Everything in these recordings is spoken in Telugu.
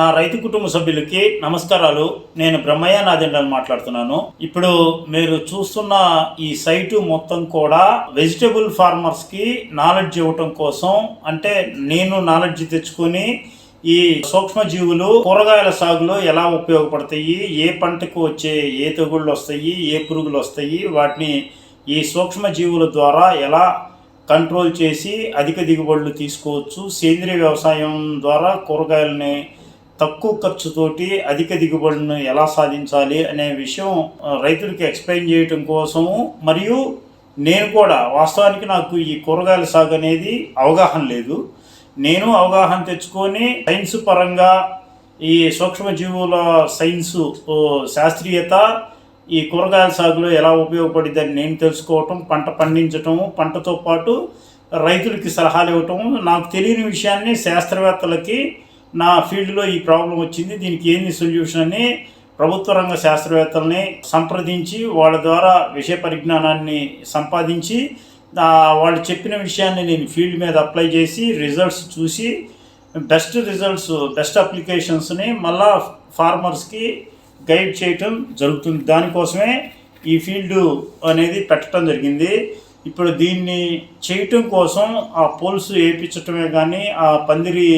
నా రైతు కుటుంబ సభ్యులకి నమస్కారాలు. నేను బ్రహ్మయ్య నాదెండని మాట్లాడుతున్నాను. ఇప్పుడు మీరు చూస్తున్న ఈ సైటు మొత్తం కూడా వెజిటబుల్ ఫార్మర్స్కి నాలెడ్జ్ ఇవ్వటం కోసం అంటే నేను నాలెడ్జ్ తెచ్చుకొని ఈ సూక్ష్మజీవులు కూరగాయల సాగులో ఎలా ఉపయోగపడతాయి ఏ పంటకు వచ్చే ఏ తెగుళ్ళు వస్తాయి ఏ పురుగులు వస్తాయి వాటిని ఈ సూక్ష్మజీవుల ద్వారా ఎలా కంట్రోల్ చేసి అధిక దిగుబడులు తీసుకోవచ్చు సేంద్రియ వ్యవసాయం ద్వారా కూరగాయలని తక్కువ ఖర్చుతోటి అధిక దిగుబడిని ఎలా సాధించాలి అనే విషయం రైతులకి ఎక్స్ప్లెయిన్ చేయటం కోసము మరియు నేను కూడా వాస్తవానికి నాకు ఈ కూరగాయల సాగు అనేది అవగాహన లేదు. నేను అవగాహన తెచ్చుకొని సైన్స్ పరంగా ఈ సూక్ష్మజీవుల సైన్సు ఓ, శాస్త్రీయత ఈ కూరగాయల సాగులో ఎలా ఉపయోగపడిద్దని నేను తెలుసుకోవటం పంట పండించటం పంటతో పాటు రైతులకి సలహాలు ఇవ్వటం నాకు తెలియని విషయాన్ని శాస్త్రవేత్తలకి నా ఫీల్డ్లో ఈ ప్రాబ్లం వచ్చింది దీనికి ఏంది సొల్యూషన్ అని ప్రభుత్వ రంగ శాస్త్రవేత్తల్ని సంప్రదించి వాళ్ళ ద్వారా విషయ పరిజ్ఞానాన్ని సంపాదించి వాళ్ళు చెప్పిన విషయాన్ని నేను ఫీల్డ్ మీద అప్లై చేసి రిజల్ట్స్ చూసి బెస్ట్ రిజల్ట్స్ బెస్ట్ అప్లికేషన్స్ని మళ్ళా ఫార్మర్స్కి గైడ్ చేయటం జరుగుతుంది. దానికోసమే ఈ ఫీల్డ్ అనేది పెట్టడం జరిగింది. ఇప్పుడు దీన్ని చేయటం కోసం ఆ పోల్స్ వేయించటమే కానీ ఆ పందిరి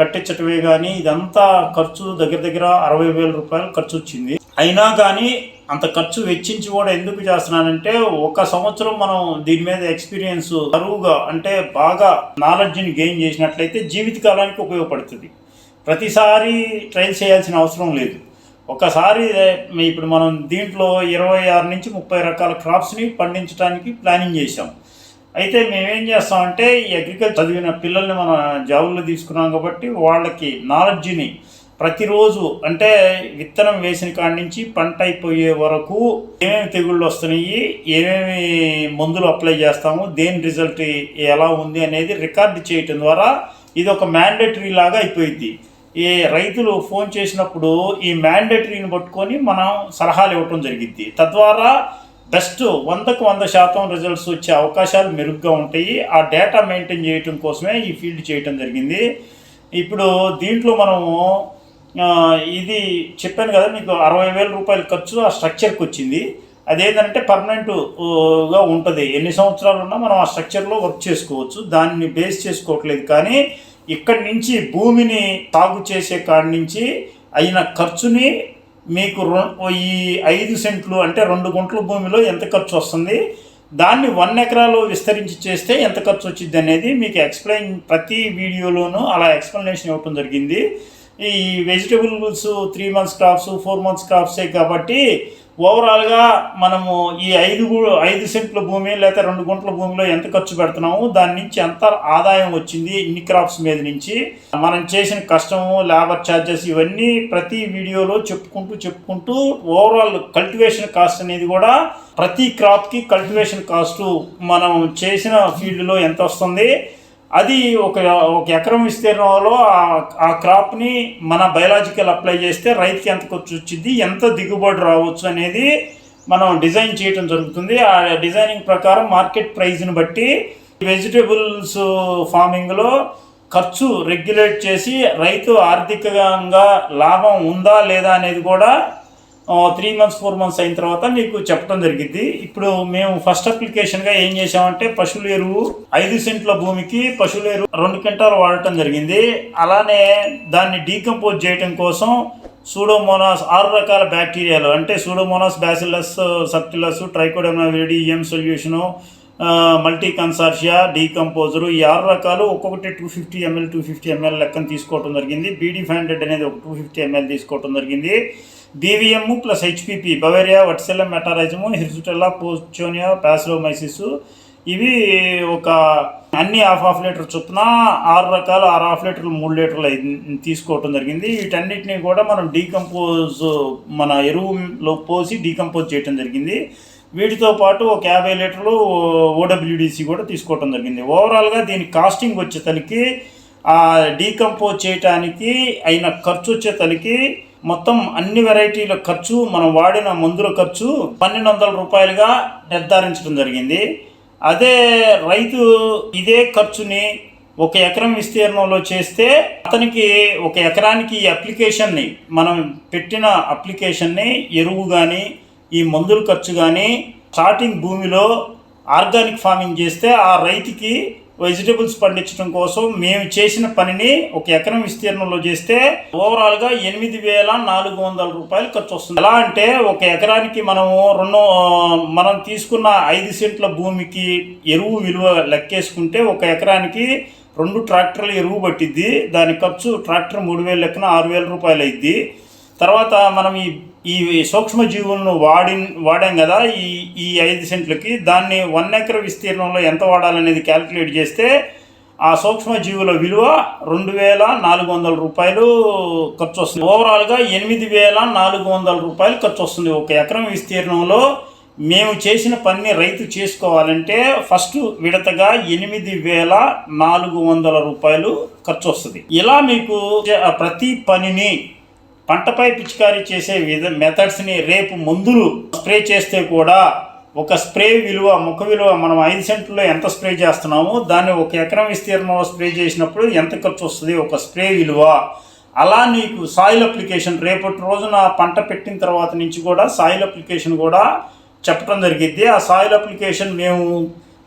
కట్టించటమే కానీ ఇదంతా ఖర్చు దగ్గర దగ్గర అరవై వేల రూపాయలు ఖర్చు వచ్చింది అయినా కానీ అంత ఖర్చు వెచ్చించి కూడా ఎందుకు చేస్తున్నానంటే ఒక సంవత్సరం మనం దీని మీద ఎక్స్పీరియన్స్ అరువుగా అంటే బాగా నాలెడ్జ్ని గెయిన్ చేసినట్లయితే జీవితకాలానికి ఉపయోగపడుతుంది. ప్రతిసారి ట్రైల్ చేయాల్సిన అవసరం లేదు. ఒకసారి ఇప్పుడు మనం దీంట్లో ఇరవై ఆరు నుంచి ముప్పై రకాల క్రాప్స్ని పండించడానికి ప్లానింగ్ చేసాం అయితే మేమేం చేస్తామంటే ఈ అగ్రికల్చర్ చదివిన పిల్లల్ని మన జాబుల్లో తీసుకున్నాం కాబట్టి వాళ్ళకి నాలెడ్జ్ని ప్రతిరోజు అంటే విత్తనం వేసిన కాడి నుంచి పంట అయిపోయే వరకు ఏమేమి తెగుళ్ళు వస్తున్నాయి ఏమేమి మందులు అప్లై చేస్తాము దేని రిజల్ట్ ఎలా ఉంది అనేది రికార్డు చేయటం ద్వారా ఇది ఒక మ్యాండేటరీ లాగా అయిపోయింది ఈ రైతులు ఫోన్ చేసినప్పుడు ఈ మ్యాండేటరీని పట్టుకొని మనం సలహాలు ఇవ్వటం జరిగింది తద్వారా బెస్ట్ వందకు వంద శాతం రిజల్ట్స్ వచ్చే అవకాశాలు మెరుగ్గా ఉంటాయి. ఆ డేటా మెయింటైన్ చేయటం కోసమే ఈ ఫీల్డ్ చేయటం జరిగింది. ఇప్పుడు దీంట్లో మనము ఇది చెప్పాను కదా మీకు అరవై వేల రూపాయల ఖర్చు ఆ స్ట్రక్చర్కి వచ్చింది. అదేంటంటే పర్మనెంట్గా ఉంటుంది. ఎన్ని సంవత్సరాలు ఉన్నా మనం ఆ స్ట్రక్చర్లో వర్క్ చేసుకోవచ్చు. దాన్ని బేస్ చేసుకోవట్లేదు కానీ ఇక్కడి నుంచి భూమిని సాగు చేసే కాడి నుంచి అయిన ఖర్చుని మీకు ఈ ఐదు సెంట్లు అంటే రెండు గుంటల భూమిలో ఎంత ఖర్చు వస్తుంది? దాన్ని వన్ ఎకరాలో విస్తరించి చేస్తే ఎంత ఖర్చు వచ్చింది అనేది మీకు ఎక్స్ప్లెయిన్ ప్రతి వీడియోలోనూ అలా ఎక్స్ప్లెనేషన్ ఇవ్వటం జరిగింది. ఈ vegetables three months crops four months క్రాప్సే కాబట్టి ఓవరాల్గా మనము ఈ ఐదు ఐదు సెంట్ల భూమి లేకపోతే రెండు గుంటల భూమిలో ఎంత ఖర్చు పెడుతున్నాము దాని నుంచి ఎంత ఆదాయం వచ్చింది ఇన్ని క్రాప్స్ మీద నుంచి. మనం చేసిన కష్టము లేబర్ ఛార్జెస్ ఇవన్నీ ప్రతి వీడియోలో చెప్పుకుంటూ చెప్పుకుంటూ ఓవరాల్ కల్టివేషన్ కాస్ట్ అనేది కూడా ప్రతి క్రాప్కి కల్టివేషన్ కాస్ట్ మనం చేసిన ఫీల్డ్లో ఎంత వస్తుంది? అది ఒక ఒక ఎకరం విస్తీర్ణంలో ఆ- క్రాప్ని మన బయలాజికల్ అప్లై చేస్తే రైతుకి ఎంత ఖర్చు వచ్చింది ఎంత దిగుబడి రావచ్చు అనేది మనం డిజైన్ చేయటం జరుగుతుంది. ఆ డిజైనింగ్ ప్రకారం మార్కెట్ ప్రైస్ని బట్టి వెజిటేబుల్స్ ఫార్మింగ్లో ఖర్చు రెగ్యులేట్ చేసి రైతు ఆర్థికంగా లాభం ఉందా లేదా అనేది కూడా త్రీ మంత్స్ ఫోర్ మంత్స్ అయిన తర్వాత మీకు చెప్పడం జరిగింది. ఇప్పుడు మేము ఫస్ట్ అప్లికేషన్గా ఏం చేసామంటే పశువుల ఎరువు ఐదు సెంట్ల భూమికి పశువుల ఎరువు రెండు క్వింటాలు వాడటం జరిగింది. అలానే దాన్ని డీకంపోజ్ చేయటం కోసం సూడోమోనాస్ ఆరు రకాల బ్యాక్టీరియాలు అంటే pseudomonas bacillus subtilis trichoderma viride EM solution multi consortia decomposer ఈ ఆరు రకాలు ఒక్కొక్కటి two fifty ML two fifty ML లెక్కన తీసుకోవడం జరిగింది. బీడీ ఫైవ్ హండ్రెడ్ అనేది ఒక టూ ఫిఫ్టీ ఎంఎల్ తీసుకోవడం జరిగింది. బీవీఎం ప్లస్ హెచ్పిపి బవేరియా వట్సెల్ల మెటారైజము హిర్జుటెల్లా పోస్చోనియా ప్యాసిలోమైసిస్ ఇవి ఒక అన్ని హాఫ్ హాఫ్ లీటర్ చొప్పున ఆరు రకాల ఆరు హాఫ్ లీటర్లు మూడు లీటర్లు తీసుకోవటం జరిగింది. వీటన్నిటిని కూడా మనం డీకంపోజ్ మన ఎరువులో పోసి డీకంపోజ్ చేయటం జరిగింది. వీటితో పాటు ఒక యాభై లీటర్లు ఓడబ్ల్యూడిసి కూడా తీసుకోవటం జరిగింది. ఓవరాల్గా దీని కాస్టింగ్ వచ్చేతలకి ఆ డీకంపోజ్ చేయటానికి అయిన ఖర్చు వచ్చేతలకి మొత్తం అన్ని వెరైటీల ఖర్చు మనం వాడిన మందుల ఖర్చు పన్నెండు వందల రూపాయలుగా నిర్ధారించడం జరిగింది. అదే రైతు ఇదే ఖర్చుని ఒక ఎకరం విస్తీర్ణంలో చేస్తే అతనికి ఒక ఎకరానికి ఈ అప్లికేషన్ని మనం పెట్టిన అప్లికేషన్ని ఎరువు కానీ ఈ మందుల ఖర్చు కానీ స్టార్టింగ్ భూమిలో ఆర్గానిక్ ఫార్మింగ్ చేస్తే ఆ రైతుకి వెజిటబుల్స్ పండించడం కోసం మేము చేసిన పనిని ఒక ఎకరం విస్తీర్ణంలో చేస్తే ఓవరాల్గా ఎనిమిది వేల నాలుగు వందల రూపాయలు ఖర్చు వస్తుంది. ఎలా అంటే ఒక ఎకరానికి మనము రెండు మనం తీసుకున్న ఐదు సెంట్ల భూమికి ఎరువు విలువ లెక్కేసుకుంటే ఒక ఎకరానికి రెండు ట్రాక్టర్లు ఎరువు పట్టిద్ది. దాని ఖర్చు ట్రాక్టర్ మూడు వేల లెక్కన ఆరు వేల రూపాయలు అయింది తర్వాత మనం ఈ ఈ సూక్ష్మజీవులను వాడి వాడాం కదా ఈ ఈ ఐదు సెంట్లకి. దాన్ని వన్ ఎకర్ విస్తీర్ణంలో ఎంత వాడాలనేది క్యాలిక్యులేట్ చేస్తే ఆ సూక్ష్మజీవుల విలువ రెండు వేల నాలుగు వందల రూపాయలు ఖర్చు వస్తుంది. ఓవరాల్గా ఎనిమిది వేల నాలుగు వందల రూపాయలు ఖర్చు వస్తుంది. ఒక ఎకరం విస్తీర్ణంలో మేము చేసిన పని రైతు చేసుకోవాలంటే ఫస్ట్ విడతగా ఎనిమిది వేల నాలుగు వందల రూపాయలు ఖర్చు వస్తుంది. ఇలా మీకు ప్రతి పనిని పంటపై పిచికారీ చేసే విధ మెథడ్స్ని రేపు మందులు స్ప్రే చేస్తే కూడా ఒక స్ప్రే విలువ ముఖ విలువ మనం ఐదు సెంట్లో ఎంత స్ప్రే చేస్తున్నామో దాన్ని ఒక ఎకరం విస్తీర్ణంలో స్ప్రే చేసినప్పుడు ఎంత ఖర్చు వస్తుంది ఒక స్ప్రే విలువ. అలా నీకు సాయిల్ అప్లికేషన్ రేపటి రోజున పంట పెట్టిన తర్వాత నుంచి కూడా సాయిల్ అప్లికేషన్ కూడా చెప్పడం జరిగింది ఆ సాయిల్ అప్లికేషన్ మేము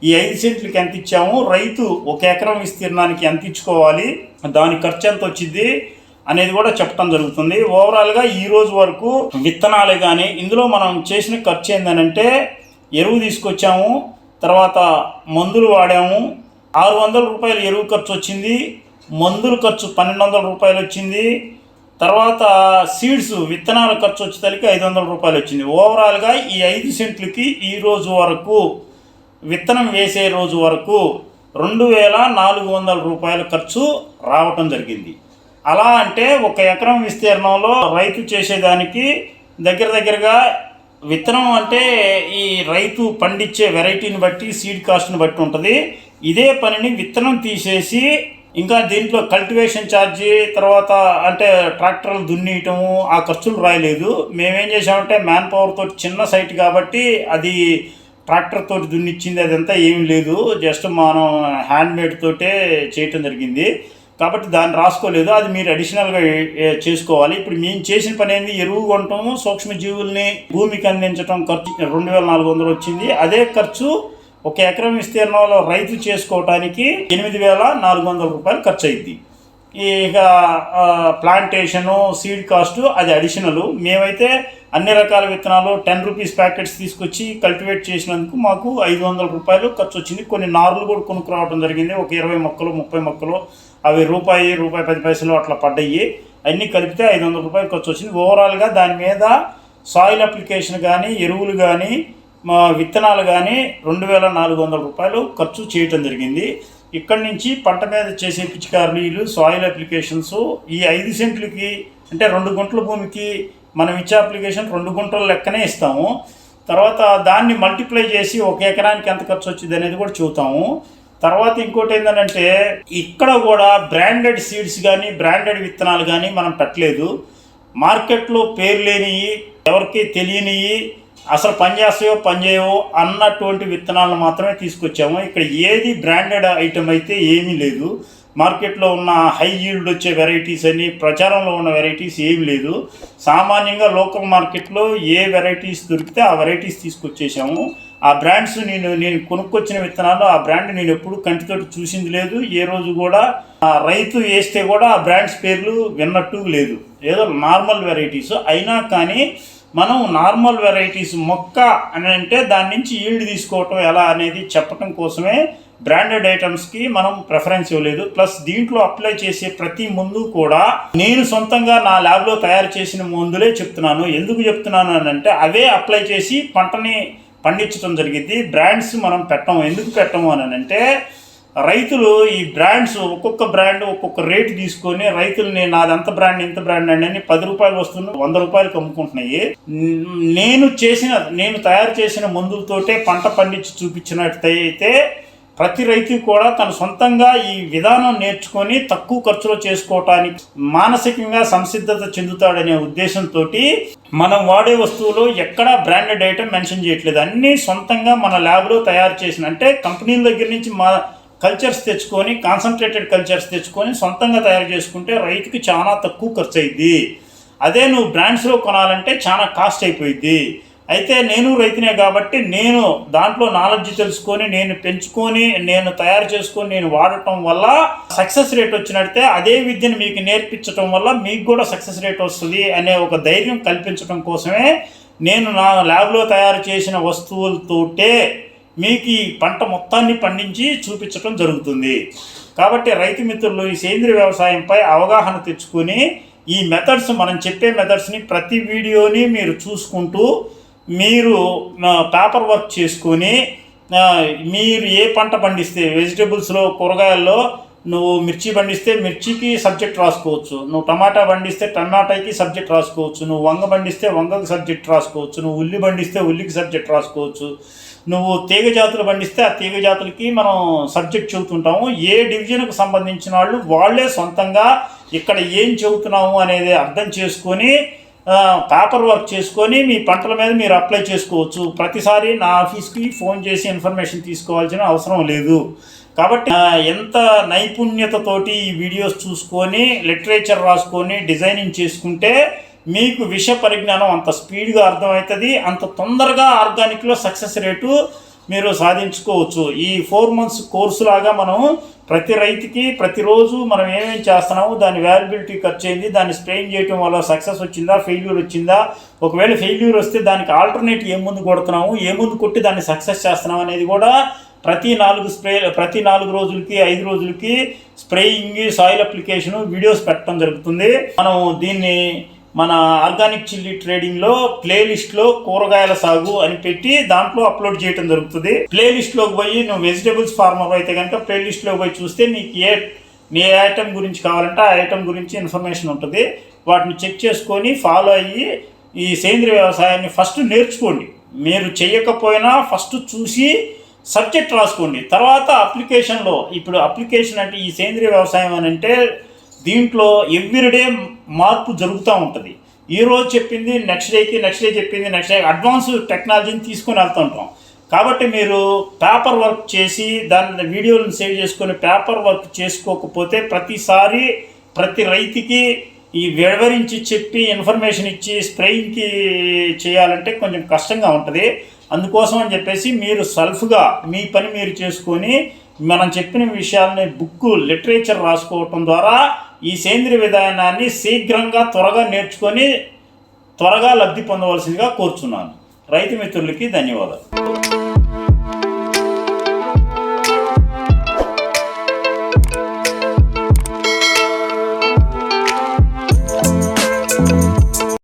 ఈ ఐదు సెంట్లకి ఎంత ఇచ్చాము రైతు ఒక ఎకరం విస్తీర్ణానికి ఎంత ఇచ్చుకోవాలి దాని ఖర్చు ఎంత వచ్చింది అనేది కూడా చెప్పడం జరుగుతుంది. ఓవరాల్గా ఈ రోజు వరకు విత్తనాలే కానీ ఇందులో మనం చేసిన ఖర్చు ఏంటంటే ఎరువు తీసుకొచ్చాము తర్వాత మందులు వాడాము ఆరు వందల రూపాయలు ఎరువు ఖర్చు వచ్చింది మందులు ఖర్చు పన్నెండు వందల రూపాయలు వచ్చింది తర్వాత సీడ్స్ విత్తనాల ఖర్చు వచ్చేసరికి ఐదు వందల రూపాయలు వచ్చింది. ఓవరాల్గా ఈ ఐదు సెంట్లకి ఈ రోజు వరకు విత్తనం వేసే రోజు వరకు రెండు వేల నాలుగు వందల రూపాయల ఖర్చు రావటం జరిగింది. అలా అంటే ఒక ఎకరం విస్తీర్ణంలో రైతు చేసేదానికి దగ్గర దగ్గరగా విత్తనం అంటే ఈ రైతు పండించే వెరైటీని బట్టి సీడ్ కాస్ట్ని బట్టి ఉంటుంది. ఇదే పనిని విత్తనం తీసేసి ఇంకా దీంట్లో కల్టివేషన్ ఛార్జీ తర్వాత అంటే ట్రాక్టర్లు దున్నియటము ఆ ఖర్చులు రాయలేదు. మేమేం చేసామంటే మ్యాన్ పవర్తో చిన్న సైట్ కాబట్టి అది ట్రాక్టర్ తోటి దున్నిచ్చింది అదంతా ఏమి లేదు. జస్ట్ మనం హ్యాండ్మేడ్ తోటే చేయటం జరిగింది. కాబట్టి దాన్ని రాసుకోలేదు. అది మీరు అడిషనల్గా చేసుకోవాలి. ఇప్పుడు మేము చేసిన పని ఏంది? ఎరువు కొనటము సూక్ష్మజీవుల్ని భూమికి అందించడం ఖర్చు రెండు వేల నాలుగు వందలు వచ్చింది. అదే ఖర్చు ఒక ఎకరం విస్తీర్ణంలో రైతు చేసుకోవటానికి ఎనిమిది వేల నాలుగు వందల రూపాయలు ఖర్చు అయింది ఇక ప్లాంటేషను సీడ్ కాస్ట్ అది అడిషనల్ మేమైతే అన్ని రకాల విత్తనాలు టెన్ రూపీస్ ప్యాకెట్స్ తీసుకొచ్చి కల్టివేట్ చేసినందుకు మాకు ఐదు వందల రూపాయలు ఖర్చు వచ్చింది కొన్ని నార్లు కూడా కొనుక్కురావడం జరిగింది. ఒక ఇరవై మొక్కలు ముప్పై మొక్కలు అవి రూపాయి రూపాయి పది పైసలు అట్లా పడ్డాయి. అన్నీ కలిపితే ఐదు వందల రూపాయలు ఖర్చు వచ్చింది. ఓవరాల్గా దాని మీద సాయిల్ అప్లికేషన్ కానీ ఎరువులు కానీ మా విత్తనాలు కానీ రెండు వేల నాలుగు వందల రూపాయలు ఖర్చు చేయటం జరిగింది. ఇక్కడి నుంచి పంట మీద చేసే పిచికారీలు సాయిల్ అప్లికేషన్స్ ఈ ఐదు సెంట్లకి అంటే రెండు గుంటల భూమికి మనం ఇచ్చే అప్లికేషన్ రెండు గుంటల లెక్కనే ఇస్తాము. తర్వాత దాన్ని మల్టిప్లై చేసి ఒక ఎకరానికి ఎంత ఖర్చు వచ్చింది అనేది కూడా చూతాము తర్వాత ఇంకోటి ఏంటంటే ఇక్కడ కూడా బ్రాండెడ్ సీడ్స్ కానీ బ్రాండెడ్ విత్తనాలు కానీ మనం పెట్టలేదు. మార్కెట్లో పేరు లేనివి ఎవరికి తెలియనివి అసలు పనిచేస్తాయో పనిచేయవో అన్నటువంటి విత్తనాలను మాత్రమే తీసుకొచ్చాము. ఇక్కడ ఏది బ్రాండెడ్ ఐటమ్ అయితే ఏమీ లేదు. మార్కెట్లో ఉన్న హై ఈల్డ్ వచ్చే వెరైటీస్ అని ప్రచారంలో ఉన్న వెరైటీస్ ఏమి లేదు. సామాన్యంగా లోకల్ మార్కెట్లో ఏ వెరైటీస్ దొరికితే ఆ వెరైటీస్ తీసుకొచ్చేసాము. ఆ బ్రాండ్స్ నేను నేను కొనుక్కొచ్చిన విత్తనాలు ఆ బ్రాండ్ నేను ఎప్పుడు కంటితోటి చూసింది లేదు. ఏ రోజు కూడా ఆ రైతు వేస్తే కూడా ఆ బ్రాండ్స్ పేర్లు విన్నట్టు లేదు. ఏదో నార్మల్ వెరైటీస్. అయినా కానీ మనం నార్మల్ వెరైటీస్ మొక్క అని అంటే దాని నుంచి ఈల్డ్ తీసుకోవటం ఎలా అనేది చెప్పటం కోసమే బ్రాండెడ్ ఐటమ్స్కి మనం ప్రిఫరెన్స్ ఇవ్వలేదు. ప్లస్ దీంట్లో అప్లై చేసే ప్రతి ముందు కూడా నేను సొంతంగా నా ల్యాబ్లో తయారు చేసిన మందులే చెప్తున్నాను. ఎందుకు చెప్తున్నాను అని అంటే అవే అప్లై చేసి పంటని పండించడం జరిగింది. బ్రాండ్స్ మనం పెట్టము. ఎందుకు పెట్టము అని అంటే రైతులు ఈ బ్రాండ్స్ ఒక్కొక్క బ్రాండ్ ఒక్కొక్క రేటు తీసుకొని రైతుల్ని నాదంత బ్రాండ్ ఇంత బ్రాండ్ అండి అని పది రూపాయలు వస్తున్న వంద రూపాయలకు అమ్ముకుంటున్నాయి. నేను చేసిన నేను తయారు చేసిన మందులతోటే పంట పండించి చూపించినట్టయితే ప్రతి రైతు కూడా తన సొంతంగా ఈ విధానం నేర్చుకొని తక్కువ ఖర్చులో చేసుకోవటానికి మానసికంగా సంసిద్ధత చెందుతాడనే ఉద్దేశంతో మనం వాడే వస్తువులు ఎక్కడా బ్రాండెడ్ ఐటమ్ మెన్షన్ చేయట్లేదు. అన్నీ సొంతంగా మన ల్యాబ్లో తయారు చేసిన అంటే కంపెనీల దగ్గర నుంచి మా కల్చర్స్ తెచ్చుకొని కాన్సన్ట్రేటెడ్ కల్చర్స్ తెచ్చుకొని సొంతంగా తయారు చేసుకుంటే రైతుకి చాలా తక్కువ ఖర్చు అయింది అదే నువ్వు బ్రాండ్స్లో కొనాలంటే చాలా కాస్ట్ అయిపోయింది అయితే నేను రైతునే కాబట్టి నేను దాంట్లో నాలెడ్జ్ తెలుసుకొని నేను పెంచుకొని నేను తయారు చేసుకొని నేను వాడటం వల్ల సక్సెస్ రేట్ వచ్చినట్టే అదే విద్యను మీకు నేర్పించడం వల్ల మీకు కూడా సక్సెస్ రేట్ వస్తుంది అనే ఒక ధైర్యం కల్పించడం కోసమే నేను నా ల్యాబ్లో తయారు చేసిన వస్తువులతోటే మీకు ఈ పంట మొత్తాన్ని పండించి చూపించడం జరుగుతుంది. కాబట్టి రైతు మిత్రులు ఈ సేంద్రియ వ్యవసాయంపై అవగాహన తెచ్చుకొని ఈ మెథడ్స్ మనం చెప్పే మెథడ్స్ని ప్రతి వీడియోని మీరు చూసుకుంటూ మీరు పేపర్ వర్క్ చేసుకొని మీరు ఏ పంట పండిస్తే వెజిటబుల్స్లో కూరగాయల్లో నువ్వు మిర్చి పండిస్తే మిర్చికి సబ్జెక్ట్ రాసుకోవచ్చు. నువ్వు టమాటా పండిస్తే టమాటాకి సబ్జెక్ట్ రాసుకోవచ్చు. నువ్వు వంగ పండిస్తే వంగకి సబ్జెక్ట్ రాసుకోవచ్చు. నువ్వు ఉల్లి పండిస్తే ఉల్లికి సబ్జెక్ట్ రాసుకోవచ్చు. నువ్వు తీగ జాతులు పండిస్తే ఆ తీగ జాతులకి మనం సబ్జెక్ట్ చెబుతుంటాము. ఏ డివిజన్కు సంబంధించిన వాళ్ళు వాళ్ళే సొంతంగా ఇక్కడ ఏం చెబుతున్నాము అనేది అర్థం చేసుకొని పేపర్ వర్క్ చేసుకొని మీ పంటల మీద మీరు అప్లై చేసుకోవచ్చు. ప్రతిసారి నా ఆఫీస్కి ఫోన్ చేసి ఇన్ఫర్మేషన్ తీసుకోవాల్సిన అవసరం లేదు. కాబట్టి ఎంత నైపుణ్యతతోటి ఈ వీడియోస్ చూసుకొని లిటరేచర్ రాసుకొని డిజైనింగ్ చేసుకుంటే మీకు విషయ పరిజ్ఞానం అంత స్పీడ్గా అర్థమవుతుంది. అంత తొందరగా ఆర్గానిక్లో సక్సెస్ రేటు మీరు సాధించుకోవచ్చు. ఈ ఫోర్ మంత్స్ కోర్సు లాగా మనం ప్రతి రైతుకి ప్రతిరోజు మనం ఏమేం చేస్తున్నాము దాని వాల్యుబిలిటీ ఖర్చు అయింది దాన్ని స్ప్రేయింగ్ చేయటం వల్ల సక్సెస్ వచ్చిందా ఫెయిల్యూర్ వచ్చిందా ఒకవేళ ఫెయిల్యూర్ వస్తే దానికి ఆల్టర్నేట్ ఏ ముందు కొడుతున్నాము ఏ ముందు కొట్టి దాన్ని సక్సెస్ చేస్తున్నాం అనేది కూడా ప్రతి నాలుగు స్ప్రే ప్రతి నాలుగు రోజులకి ఐదు రోజులకి స్ప్రేయింగ్ సాయిల్ అప్లికేషన్ వీడియోస్ పెట్టడం జరుగుతుంది. మనం దీన్ని మన ఆర్గానిక్ చిల్లీ ట్రేడింగ్లో ప్లేలిస్ట్లో కూరగాయల సాగు అని పెట్టి దాంట్లో అప్లోడ్ చేయడం జరుగుతుంది. ప్లేలిస్ట్లోకి పోయి నువ్వు వెజిటేబుల్స్ ఫార్మర్ అయితే కనుక ప్లేలిస్ట్లోకి పోయి చూస్తే నీకు ఏ ఏ ఐటమ్ గురించి కావాలంటే ఆ ఐటమ్ గురించి ఇన్ఫర్మేషన్ ఉంటుంది. వాటిని చెక్ చేసుకొని ఫాలో అయ్యి ఈ సేంద్రియ వ్యవసాయాన్ని ఫస్ట్ నేర్చుకోండి. మీరు చేయకపోయినా ఫస్ట్ చూసి సబ్జెక్ట్ రాసుకోండి. తర్వాత అప్లికేషన్లో ఇప్పుడు అప్లికేషన్ అంటే ఈ సేంద్రియ వ్యవసాయం అని అంటే దీంట్లో ఎవ్రీడే మార్పు జరుగుతూ ఉంటుంది. ఈ రోజు చెప్పింది నెక్స్ట్ డేకి నెక్స్ట్ డే చెప్పింది నెక్స్ట్ డే అడ్వాన్స్ టెక్నాలజీని తీసుకొని వెళ్తుంటాం కాబట్టి మీరు పేపర్ వర్క్ చేసి దాని వీడియోలను సేవ్ చేసుకొని పేపర్ వర్క్ చేసుకోకపోతే ప్రతిసారి ప్రతి రైతుకి ఈ వివరించి చెప్పి ఇన్ఫర్మేషన్ ఇచ్చి స్ప్రేయింగ్కి చేయాలంటే కొంచెం కష్టంగా ఉంటుంది. అందుకోసం అని చెప్పేసి మీరు సెల్ఫ్గా మీ పని మీరు చేసుకొని మనం చెప్పిన విషయాలని బుక్ లిటరేచర్ రాసుకోవటం ద్వారా ఈ సేంద్రియ విధానాన్ని శీఘ్రంగా త్వరగా నేర్చుకొని త్వరగా లబ్ధి పొందవలసిందిగా కోరుచున్నాను. రైతు మిత్రులకి ధన్యవాదాలు.